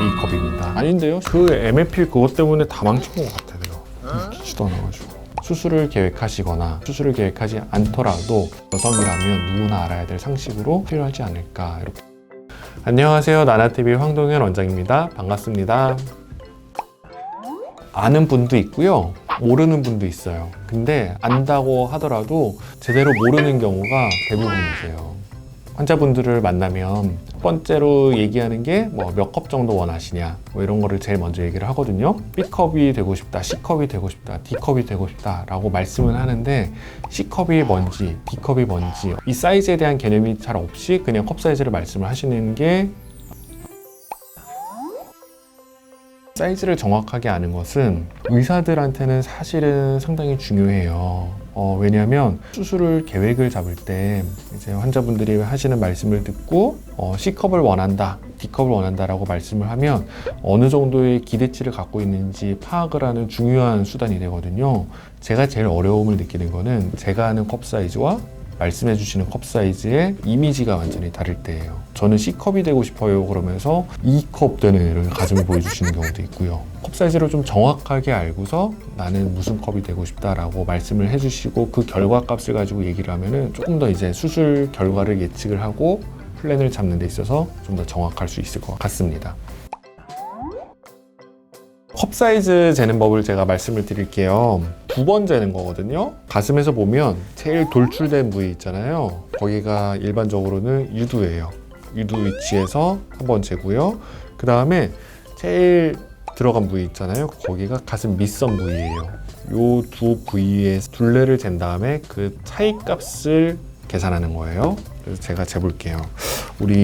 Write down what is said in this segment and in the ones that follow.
A컵입니다. 아닌데요? 그 MFP 그것 때문에 다 망친 것 같아 내가. 좋지도 않아가지고. 수술을 계획하시거나 수술을 계획하지 않더라도 여성이라면 누구나 알아야 될 상식으로 필요하지 않을까 이렇게. 안녕하세요 나나TV 황동현 원장입니다. 반갑습니다. 아는 분도 있고요. 모르는 분도 있어요. 근데 안다고 하더라도 제대로 모르는 경우가 대부분이세요. 환자분들을 만나면 첫 번째로 얘기하는 게 뭐 몇 컵 정도 원하시냐 뭐 이런 거를 제일 먼저 얘기를 하거든요. B컵이 되고 싶다, C컵이 되고 싶다, D컵이 되고 싶다 라고 말씀을 하는데 C컵이 뭔지 D컵이 뭔지 이 사이즈에 대한 개념이 잘 없이 그냥 컵 사이즈를 말씀을 하시는 게 사이즈를 정확하게 아는 것은 의사들한테는 사실은 상당히 중요해요. 어, 왜냐하면 수술을 계획을 잡을 때 이제 환자분들이 하시는 말씀을 듣고 어, C컵을 원한다, D컵을 원한다라고 말씀을 하면 어느 정도의 기대치를 갖고 있는지 파악을 하는 중요한 수단이 되거든요. 제가 제일 어려움을 느끼는 거는 제가 아는 컵 사이즈와 말씀해 주시는 컵 사이즈의 이미지가 완전히 다를 때예요. 저는 C컵이 되고 싶어요. 그러면서 2컵 되는 이런 가슴을 보여주시는 경우도 있고요. 컵 사이즈를 좀 정확하게 알고서 나는 무슨 컵이 되고 싶다라고 말씀을 해주시고 그 결과 값을 가지고 얘기를 하면은 조금 더 이제 수술 결과를 예측을 하고 플랜을 잡는 데 있어서 좀 더 정확할 수 있을 것 같습니다. 컵 사이즈 재는 법을 제가 말씀을 드릴게요. 두번 재는 거거든요. 가슴에서 보면 제일 돌출된 부위 있잖아요. 거기가 일반적으로는 유두예요. 유두 위치에서 한번 재고요. 그 다음에 제일 들어간 부위 있잖아요. 거기가 가슴 밑선 부위예요. 요 두 부위의 둘레를 잰 다음에 그 차이 값을 계산하는 거예요. 그래서 제가 재볼게요. 우리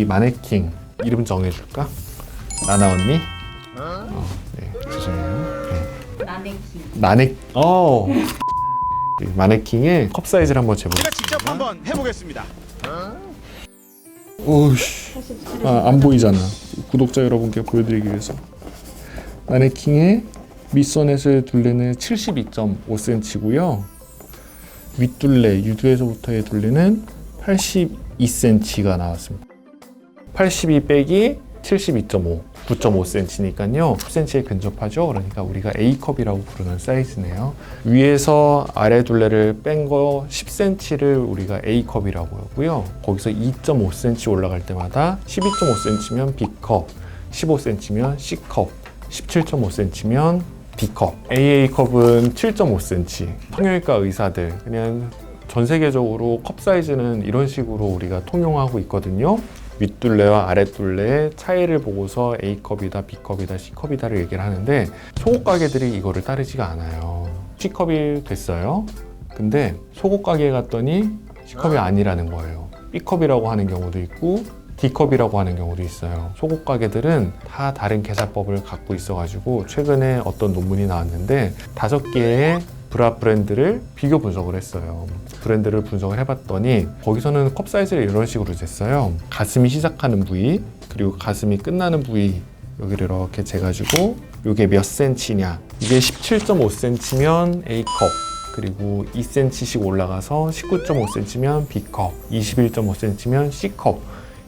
이 마네킹 이름 정해줄까? 나나 언니? 어, 네, 죄송해요. 네. 나네키 마네, 어. 이 마네킹의 컵 사이즈를 한번 재볼게요. 제가 직접 한번 해보겠습니다. 오우씨. 아, 안 보이잖아. 구독자 여러분께 보여드리기 위해서. 마네킹의 밑선에서의 둘레는 72.5cm고요. 윗둘레, 유두에서부터의 둘레는 82cm가 나왔습니다. 82 빼기 72.5, 9.5cm니까요. 10cm에 근접하죠. 그러니까 우리가 A컵이라고 부르는 사이즈네요. 위에서 아래 둘레를 뺀 거 10cm를 우리가 A컵이라고 하고요. 거기서 2.5cm 올라갈 때마다 12.5cm면 B컵, 15cm면 C컵, 17.5cm면 D컵. AA컵은 7.5cm. 성형외과 의사들 그냥 전 세계적으로 컵 사이즈는 이런 식으로 우리가 통용하고 있거든요. 윗둘레와 아랫둘레의 차이를 보고서 A컵이다, B컵이다, C컵이다를 얘기를 하는데 속옷 가게들이 이거를 따르지가 않아요. C컵이 됐어요. 근데 속옷 가게에 갔더니 C컵이 아니라는 거예요. B컵이라고 하는 경우도 있고 D컵이라고 하는 경우도 있어요. 속옷 가게들은 다 다른 계산법을 갖고 있어가지고 최근에 어떤 논문이 나왔는데 다섯 개의 브라 브랜드를 비교 분석을 했어요. 브랜드를 분석을 해봤더니 거기서는 컵 사이즈를 이런 식으로 쟀어요. 가슴이 시작하는 부위 그리고 가슴이 끝나는 부위 여기를 이렇게 재가지고 이게 몇 센치냐 이게 17.5cm면 A컵 그리고 2cm씩 올라가서 19.5cm면 B컵 21.5cm면 C컵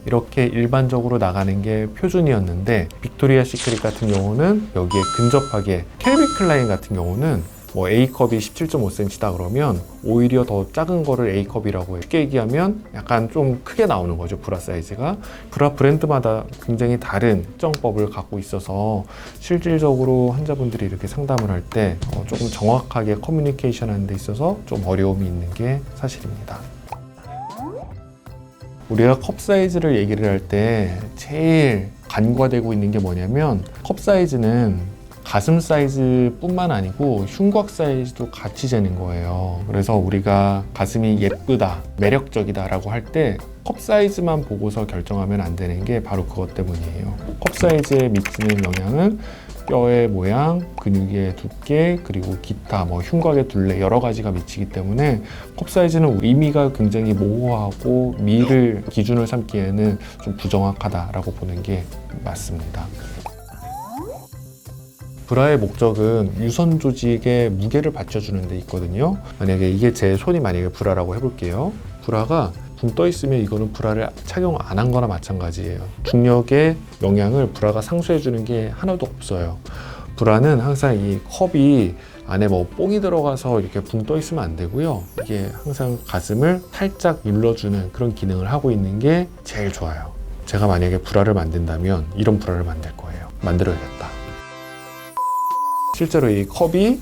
이렇게 일반적으로 나가는 게 표준이었는데 빅토리아 시크릿 같은 경우는 여기에 근접하게 켈빈 클라인 같은 경우는 뭐 A컵이 17.5cm다 그러면 오히려 더 작은 거를 A컵이라고 해. 쉽게 얘기하면 약간 좀 크게 나오는 거죠 브라 사이즈가 브라 브랜드마다 굉장히 다른 특정법을 갖고 있어서 실질적으로 환자분들이 이렇게 상담을 할때 어, 조금 정확하게 커뮤니케이션 하는 데 있어서 좀 어려움이 있는 게 사실입니다 우리가 컵 사이즈를 얘기를 할 때 제일 간과되고 있는 게 뭐냐면 컵 사이즈는 가슴 사이즈뿐만 아니고 흉곽 사이즈도 같이 재는 거예요. 그래서 우리가 가슴이 예쁘다, 매력적이다라고 할 때 컵 사이즈만 보고서 결정하면 안 되는 게 바로 그것 때문이에요. 컵 사이즈에 미치는 영향은 뼈의 모양, 근육의 두께, 그리고 기타 뭐 흉곽의 둘레 여러 가지가 미치기 때문에 컵 사이즈는 의미가 굉장히 모호하고 미를 기준을 삼기에는 좀 부정확하다라고 보는 게 맞습니다. 브라의 목적은 유선 조직의 무게를 받쳐주는 데 있거든요. 만약에 이게 제 손이 만약에 브라라고 해볼게요. 브라가 붕 떠 있으면 이거는 브라를 착용 안 한 거나 마찬가지예요. 중력의 영향을 브라가 상쇄해 주는 게 하나도 없어요. 브라는 항상 이 컵이 안에 뭐 뽕이 들어가서 이렇게 붕 떠 있으면 안 되고요. 이게 항상 가슴을 살짝 눌러주는 그런 기능을 하고 있는 게 제일 좋아요. 제가 만약에 브라를 만든다면 이런 브라를 만들 거예요. 만들어야겠다. 실제로 이 컵이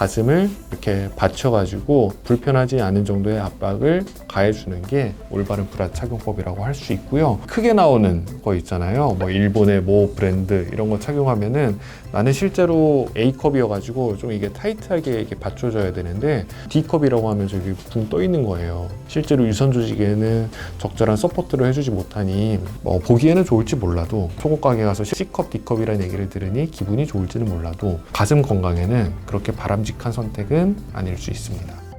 가슴을 이렇게 받쳐가지고 불편하지 않은 정도의 압박을 가해주는 게 올바른 브라 착용법이라고 할 수 있고요. 크게 나오는 거 있잖아요. 뭐 일본의 모 브랜드 이런 거 착용하면은 나는 실제로 A컵이어가지고 좀 이게 타이트하게 이렇게 받쳐줘야 되는데 D컵이라고 하면 저기 붕 떠 있는 거예요. 실제로 유선 조직에는 적절한 서포트를 해주지 못하니 뭐 보기에는 좋을지 몰라도 속옷 가게 가서 C컵, D컵이라는 얘기를 들으니 기분이 좋을지는 몰라도 가슴 건강에는 그렇게 바람직한 선택은 아닐 수 있습니다.